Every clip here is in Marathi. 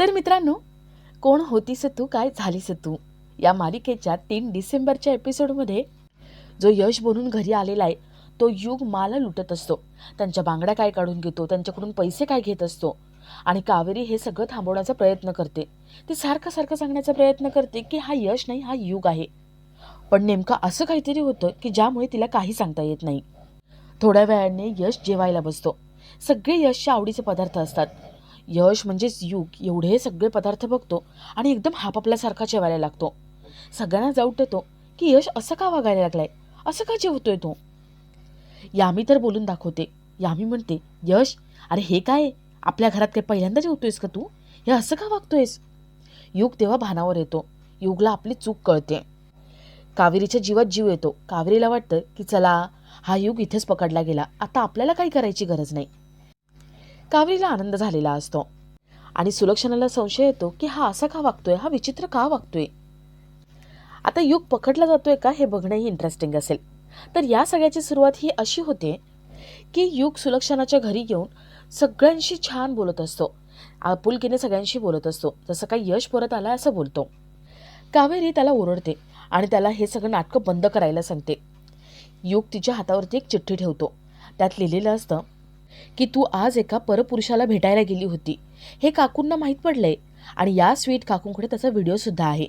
तर मित्रांनो कोण होतीस तू काय झालीस तू? या मालिकेच्या तीन डिसेंबरच्या एपिसोडमध्ये जो यश बनून घरी आलेला आहे तो युग माला लुटत असतो. त्यांच्या बांगड्या काय काढून घेतो त्यांच्याकडून पैसे काय घेत असतो? आणि कावेरी हे सगळं थांबवण्याचा प्रयत्न करते. ती सारखं सारखं सांगण्याचा प्रयत्न करते की हा यश नाही हा युग आहे. पण नेमकं असं काहीतरी होतं की ज्यामुळे तिला काही सांगता येत नाही. थोड्या वेळाने यश जेवायला बसतो. सगळे यशच्या आवडीचे पदार्थ असतात. यश म्हणजेच युग एवढे सगळे पदार्थ बघतो आणि एकदम हापापल्यासारखा जेवायला लागतो. सगळ्यांना जाऊट येतो की यश असं का वागायला लागलाय? असं का जेवतोय तो? यामी तर बोलून दाखवते. यामी म्हणते यश अरे हे काय? आपल्या घरात काही पहिल्यांदा जेवतोयस का तू? हे असं का वागतोयस? युग तेव्हा भानावर येतो. युगला आपली चूक कळते. कावेरीच्या जीवात जीव येतो. कावेरीला वाटतं की चला हा युग इथेच पकडला गेला. आता आपल्याला काही करायची गरज नाही. कावेरीला आनंद झालेला असतो. आणि सुलक्षणाला संशय येतो की हा असा का वागतोय? हा विचित्र का वागतोय? आता युग पकडला जातोय का हे बघणंही इंटरेस्टिंग असेल. तर या सगळ्याची सुरुवात ही अशी होते की युग सुलक्षणाच्या घरी येऊन सगळ्यांशी छान बोलत असतो. आपुलकीने सगळ्यांशी बोलत असतो. जसं काही यश परत आला असं बोलतो. कावेरी त्याला ओरडते आणि त्याला हे सगळं नाटकं बंद करायला सांगते. युग तिच्या हातावरती एक चिठ्ठी ठेवतो. त्यात लिहिलेलं असतं की तू आज एका परपुरुषाला भेटायला गेली होती. हे काकूंना माहीत पडलंय आणि या स्वीट काकूंकडे त्याचा व्हिडिओसुद्धा आहे.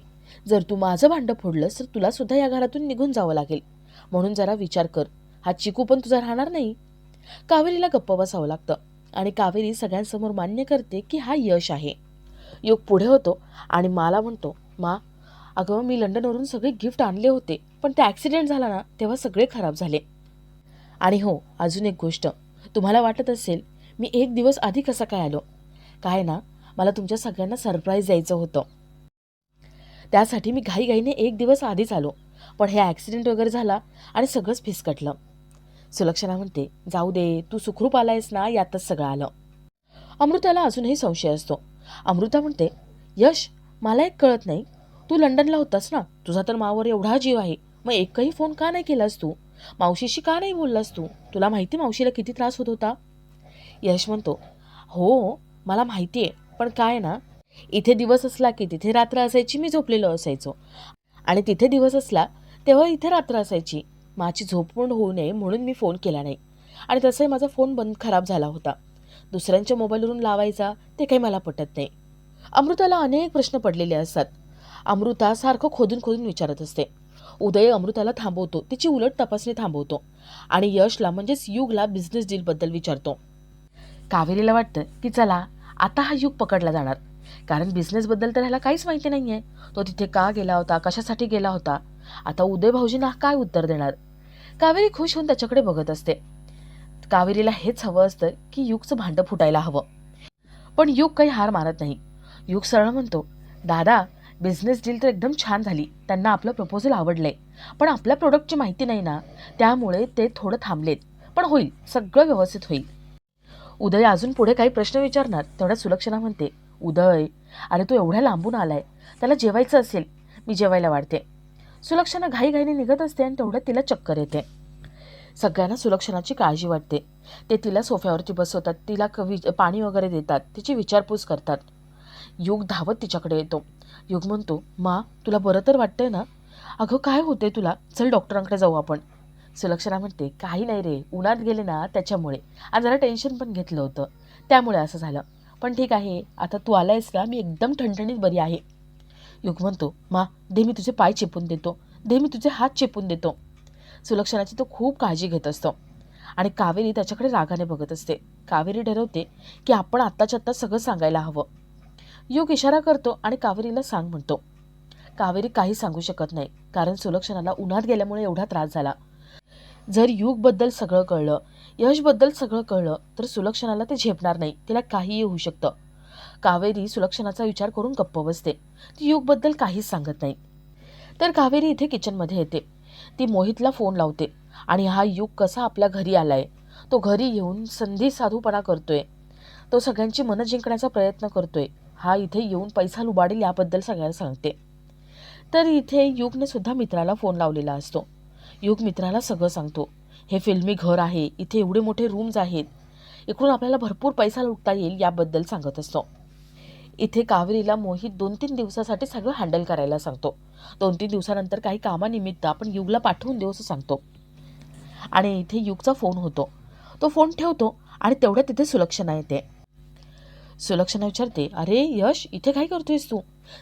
जर तू माझं भांडं फोडलंस तर तुला सुद्धा या घरातून निघून जावं लागेल. म्हणून जरा विचार कर. हा चिकू पण तुझा राहणार नाही? कावेरीला गप्प बसावं लागतं आणि कावेरी सगळ्यांसमोर मान्य करते की हा यश आहे. योग पुढे होतो आणि मला म्हणतो मा अगं मी लंडनवरून सगळे गिफ्ट आणले होते पण ते ॲक्सिडेंट झाला ना तेव्हा सगळे खराब झाले. आणि हो अजून एक गोष्ट. तुम्हाला वाटत असेल मी एक दिवस आधी कसं काय आलो? काय ना मला तुमच्या सगळ्यांना सरप्राईज द्यायचं होतं. त्यासाठी मी घाईघाईने एक दिवस आधीच आलो पण हे ॲक्सिडेंट वगैरे झाला आणि सगळंच फिसकटलं. सुलक्षणा म्हणते जाऊ दे तू सुखरूप आलायस ना यातच सगळं आलं. अमृताला अजूनही संशय असतो. अमृता म्हणते यश मला एक कळत नाही. तू लंडनला होतास ना? तुझा तर मावर एवढा जीव आहे. मग एकही फोन का नाही केलास तू? मावशीशी का नाही बोललास तू? तुला माहिती मावशीला किती त्रास होत होता? यश म्हणतो हो मला माहिती आहे पण काय ना इथे दिवस असला की तिथे रात्र असायची मी झोपलेलो असायचो. आणि तिथे दिवस असला तेव्हा इथे रात्र असायची. माझी झोपवून होऊ नये म्हणून मी फोन केला नाही. आणि तसंही माझा फोन बंद खराब झाला होता. दुसऱ्यांच्या मोबाईलवरून लावायचा ते काही मला पटत नाही. अमृताला अनेक प्रश्न पडलेले असतात. अमृता सारखं खोदून खोदून विचारत असते. उदय अमृताला थांबवतो. तिची उलट तपासणी थांबवतो. आणि यशला म्हणजेच युगला बिझनेस डीलबद्दल विचारतो. कावेरीला वाटतं की चला आता हा युग पकडला जाणार. कारण बिझनेसबद्दल तर ह्याला काहीच माहिती नाही आहे तो तिथे का गेला होता कशासाठी गेला होता? आता उदय भाऊजींना काय उत्तर देणार? कावेरी खुश होऊन त्याच्याकडे बघत असते. कावेरीला हेच हवं असतं की युगचं भांडं फुटायला हवं. पण युग काही हार मारत नाही. युग सरळ म्हणतो दादा बिझनेस डील तर एकदम छान झाली. त्यांना आपलं प्रपोजल आवडलंय. पण आपल्या प्रोडक्टची माहिती नाही ना त्यामुळे ते थोडं थांबलेत. पण होईल सगळं व्यवस्थित होईल. उदय अजून पुढे काही प्रश्न विचारणार तेवढ्या सुलक्षणा म्हणते उदय अरे तू एवढ्या लांबून आलाय. त्याला जेवायचं असेल मी जेवायला वाढते. सुलक्षणा घाईघाईने निघत असते आणि तेवढ्यात तिला चक्कर येते. सगळ्यांना सुलक्षणाची काळजी वाटते. ते तिला सोफ्यावरती बसवतात तिला कवी पाणी वगैरे देतात तिची विचारपूस करतात. युग धावत तिच्याकडे येतो. योग म्हणतो मा तुला बरं तर वाटतंय ना? अगं काय होतंय तुला? चल डॉक्टरांकडे जाऊ आपण. सुलक्षणा म्हणते काही नाही रे उन्हात गेले ना त्याच्यामुळे. आणि जरा टेन्शन पण घेतलं होतं. त्यामुळे असं झालं. पण ठीक आहे आता तू आलायस ना मी एकदम ठणठणीत बरी आहे. युग म्हणतो मा दे मी तुझे पाय चेपून देतो. दे मी तुझे हात चेपून देतो. सुलक्षणाची तो खूप काळजी घेत असतो. आणि कावेरी त्याच्याकडे रागाने बघत असते. कावेरी ठरवते की आपण आत्ताच्या आत्ता सगळं सांगायला हवं. युग इशारा करतो आणि कावेरीला सांग म्हणतो. कावेरी काही सांगू शकत नाही कारण सुलक्षणाला उन्हात गेल्यामुळे एवढा त्रास झाला. जर युगबद्दल सगळं कळलं यशबद्दल सगळं कळलं तर सुलक्षणाला ते झेपणार नाही तिला काहीही होऊ शकतं. कावेरी सुलक्षणाचा विचार करून गप्प बसते ती युगबद्दल काहीच सांगत नाही. तर कावेरी इथे किचनमध्ये येते. ती मोहितला फोन लावते आणि हा युग कसा आपल्या घरी आलाय तो घरी येऊन संधी साधूपणा करतोय. तो सगळ्यांची मनं जिंकण्याचा प्रयत्न करतोय. हा इथे येऊन पैसा लुबाडेल याबद्दल सगळ्यांना सांगते. तर इथे युगने सुद्धा मित्राला फोन लावलेला असतो. युग मित्राला सगळं सांगतो. हे फिल्मी घर आहे. इथे एवढे मोठे रूम्स आहेत. इकडून आपल्याला भरपूर पैसा लुटता येईल याबद्दल सांगत असतो. इथे कावेरीला मोहित दोन तीन दिवसासाठी सगळं हँडल करायला सांगतो. दोन तीन दिवसानंतर काही कामानिमित्त आपण युगला पाठवून देऊ असं सांगतो. आणि इथे युगचा फोन होतो. तो फोन ठेवतो आणि तेवढ्या तिथे सुलक्षणा येते. सुलक्षणा विचारते अरे यश इथे काय करतोयस तू?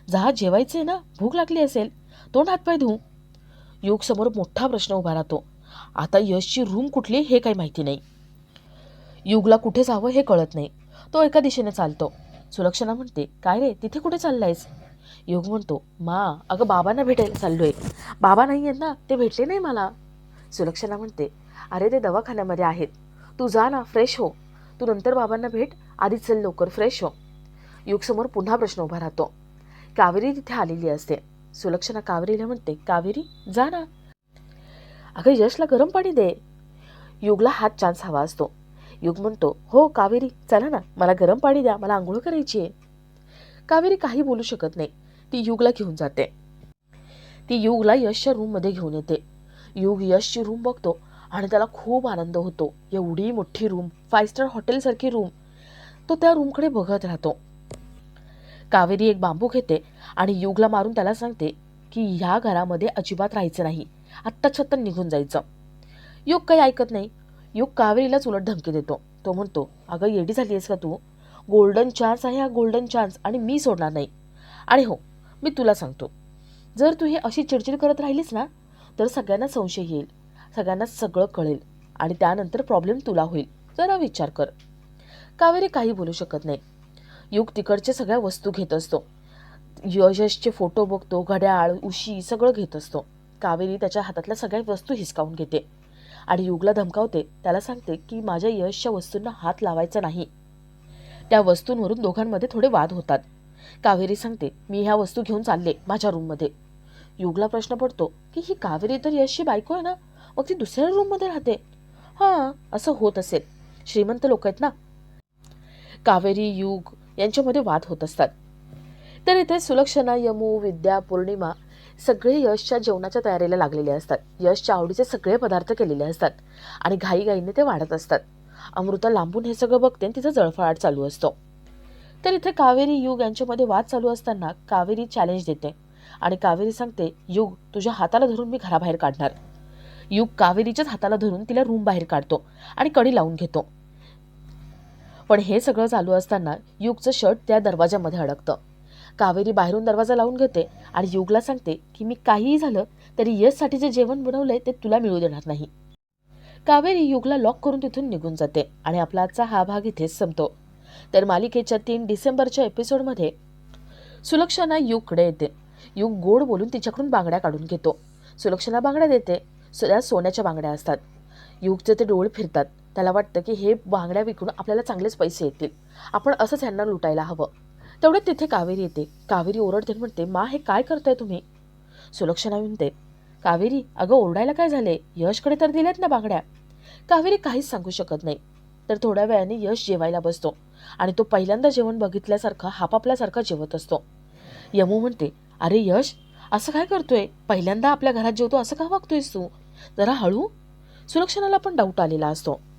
जहा जेवायचे ना? भूक लागली असेल. तोंड हातपाय धू. योगसमोर मोठा प्रश्न उभा राहतो. आता यशची रूम कुठली हे काही माहिती नाही. युगला कुठे जावं हे कळत नाही. तो एका दिशेने चालतो. सुलक्षणा म्हणते काय रे तिथे कुठे चाललायस? योग म्हणतो मा अगं बाबांना भेटायला चाललोय. बाबा नाही आहेत ना ते भेटले नाही मला. सुलक्षणा म्हणते अरे ते दवाखान्यामध्ये आहेत. तू जा ना फ्रेश हो. तू नंतर बाबांना भेट आधीच चल लवकर फ्रेश हो. युगसमोर पुन्हा प्रश्न उभा राहतो. कावेरी तिथे आलेली असते. सुलक्षणा कावेरीला म्हणते कावेरी जा ना. अगं यशला गरम पाणी दे. युगला हात चान्स हवा असतो. युग म्हणतो हो कावेरी चला ना. मला गरम पाणी द्या. मला आंघोळ करायची आहे. कावेरी काही बोलू शकत नाही. ती युगला घेऊन जाते. ती युगला यशच्या रूममध्ये घेऊन येते. युग यशची रूम बघतो आणि त्याला खूप आनंद होतो. एवढी मोठी रूम फाय स्टार हॉटेलसारखी रूम तो त्या रूमकडे बघत राहतो. कावेरी एक बांबू घेते आणि युगला मारून त्याला सांगते की ह्या घरामध्ये अजिबात राहायचं नाही. आत्ता छत्तन निघून जायचं. युग काही ऐकत नाही. युग कावेरीलाच उलट धमकी देतो. तो म्हणतो अगं येडी झाली आहेस का तू? गोल्डन चान्स आहे हा गोल्डन चान्स आणि मी सोडणार नाही. आणि हो मी तुला सांगतो. जर तू हे अशी चिडचिड करत राहिलीस ना तर सगळ्यांना संशय येईल. सगळ्यांना सगळं कळेल आणि त्यानंतर प्रॉब्लेम तुला होईल. जरा विचार कर. कावेरी काही बोलू शकत नाही. युग तिकडच्या सगळ्या वस्तू घेत असतो. यशसचे फोटो बघतो घड्याळ उशी सगळं घेत असतो. कावेरी त्याच्या हातातल्या सगळ्या वस्तू हिसकावून घेते. आणि युगला धमकावते त्याला सांगते की माझ्या यशच्या वस्तूंना हात लावायचा नाही. त्या वस्तूंवरून दोघांमध्ये थोडे वाद होतात. कावेरी सांगते मी ह्या वस्तू घेऊन चालले माझ्या रूममध्ये. युगला प्रश्न पडतो की ही कावेरी तर यशची बायको आहे ना? मग ती दुसऱ्या रूममध्ये राहते. हां असं होत असेल. श्रीमंत लोक आहेत ना कावेरी युग यांच्यामध्ये वाद होत असतात. तर इथे सुलक्षणा यमू विद्या पौर्णिमा सगळे यशच्या जेवणाच्या तयारीला लागलेले असतात. यशच्या आवडीचे सगळे पदार्थ केलेले असतात आणि घाईघाईने ते वाढत असतात. अमृता लांबून हे सगळं बघते आणि तिचा जळफळाट चालू असतो. तर इथे कावेरी युग यांच्यामध्ये वाद चालू असताना कावेरी चॅलेंज देते आणि कावेरी सांगते युग तुझ्या हाताला धरून मी घराबाहेर काढणार. युग कावेरीच्याच हाताला धरून तिला रूम बाहेर काढतो आणि कडी लावून घेतो. पण हे सगळं चालू असताना युगचं शर्ट त्या दरवाजामध्ये अडकतं. कावेरी बाहेरून दरवाजा लावून घेते आणि युगला सांगते की मी काहीही झालं तरी यशसाठी जे जेवण बनवलंय ते तुला मिळू देणार नाही. कावेरी युगला लॉक करून तिथून निघून जाते आणि आपला आजचा हा भाग इथेच संपतो. तर मालिकेच्या तीन डिसेंबरच्या एपिसोडमध्ये सुलक्षणा युगकडे येते. युग गोड बोलून तिच्याकडून बांगड्या काढून घेतो. सुलक्षणा बांगड्या देते. त्या सोन्याच्या बांगड्या असतात. युगचे ते डोळे फिरतात. त्याला वाटतं की हे बांगड्या विकून आपल्याला चांगलेच पैसे येतील. आपण असंच ह्यांना लुटायला हवं. तेवढ्यात तिथे कावेरी येते. कावेरी ओरडते म्हणते मा हे काय करताय तुम्ही? सुलक्षणा म्हणते कावेरी अगं ओरडायला काय झाले? यशकडे तर दिल्यात ना बांगड्या. कावेरी काहीच सांगू शकत नाही. तर थोड्या वेळाने यश जेवायला बसतो आणि तो पहिल्यांदा जेवण बघितल्यासारखा हापापल्यासारखा जेवत असतो. यमू म्हणते अरे यश असं काय करतोय? पहिल्यांदा आपल्या घरात जेवतो असं का वागतोयस तू? जरा हळू. सुलक्षणाला पण डाऊट आलेला असतो.